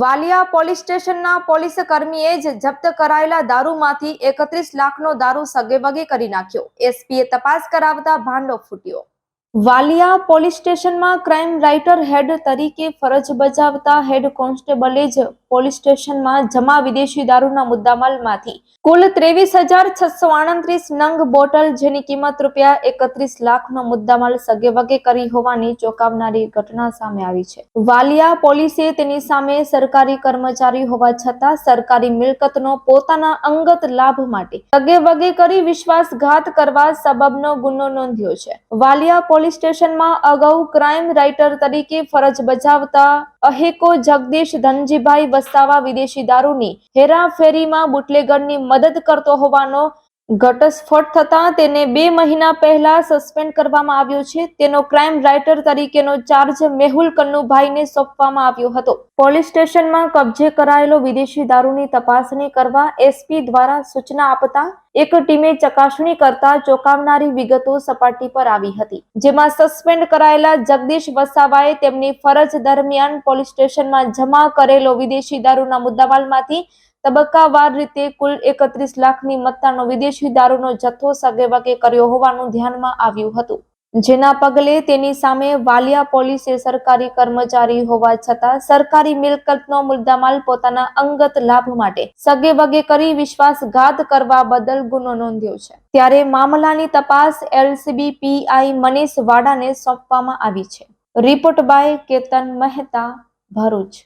Valia police સ્ટેશનના police કર્મીએ જ જપ્ત કરાયેલા દારૂમાંથી એકત્રીસ લાખનો દારૂ સગેવગે કરી નાખ્યો. એસપીએ તપાસ કરાવતા ભાંડો ફૂટ્યો. વાલિયા પોલીસ સ્ટેશનમાં ક્રાઇમ રાઇટર હેડ તરીકે ફરજ બજાવતા હેડ કોન્સ્ટેબલે જ પોલીસ સ્ટેશનમાં જમા વિદેશી દારૂના મુદ્દામાલમાંથી કુલ ત્રેવીસ હજાર છસો આડત્રીસ નંગ બોટલ જેની કિંમત રૂપિયા એકત્રીસ લાખનો મુદ્દામાલ સગેવગે કરી હોવાની ચોંકાવનારી ઘટના સામે આવી છે. વાલિયા પોલીસે તેની સામે સરકારી કર્મચારી હોવા છતાં સરકારી મિલકતનો પોતાના અંગત લાભ માટે સગેવગે કરી વિશ્વાસઘાત કરવા સબબનો ગુનો નોંધ્યો છે. વાલિયા પોલીસ સ્ટેશનમાં અગાઉ ક્રાઇમ રાઇટર તરીકે ફરજ બજાવતા અહેકો જગદીશ ધનજીભાઈ વસાવા વિદેશી દારૂની હેરાફેરીમાં બુટલેગરની મદદ કરતો હોવાનો ઘટસ્ફોટ થતા તેને બે મહિના પહેલા સસ્પેન્ડ કરવામાં આવ્યો છે. તેનો ક્રાઇમ રાઇટર તરીકેનો ચાર્જ મેહુલ કન્નુભાઈને સોંપવામાં આવ્યો હતો. પોલીસ સ્ટેશનમાં કબજે કરાયેલો વિદેશી દારૂની તપાસણી કરવા એસપી દ્વારા સૂચના આપતા એક ટીમે ચકાસણી કરતા ચોંકાવનારી વિગતો સપાટી પર આવી હતી. જેમાં સસ્પેન્ડ કરાયેલા જગદીશ વસાવાએ તેમની ફરજ દરમિયાન પોલીસ સ્ટેશનમાં જમા કરેલો વિદેશી દારૂના મુદ્દામાલમાંથી તબક્કાવાર રીતે કુલ એકત્રીસ લાખની મત્તાનો વિદેશી દારૂનો જથ્થો સગેવગે કર્યો હોવાનું ધ્યાનમાં આવ્યું હતું. જેના પગલે તેની સામે વાલિયા પોલીસે સરકારી કર્મચારી હોવા છતાં સરકારી મિલકતનો મુદ્દામાલ પોતાના અંગત લાભ માટે સગેવગે કરી વિશ્વાસઘાત કરવા બદલ ગુનો નોંધ્યો છે. ત્યારે મામલાની તપાસ એલસીબી પીઆઈ મનીષ વાડાને સોંપવામાં આવી છે. Report by Ketan Mehta Bharuch.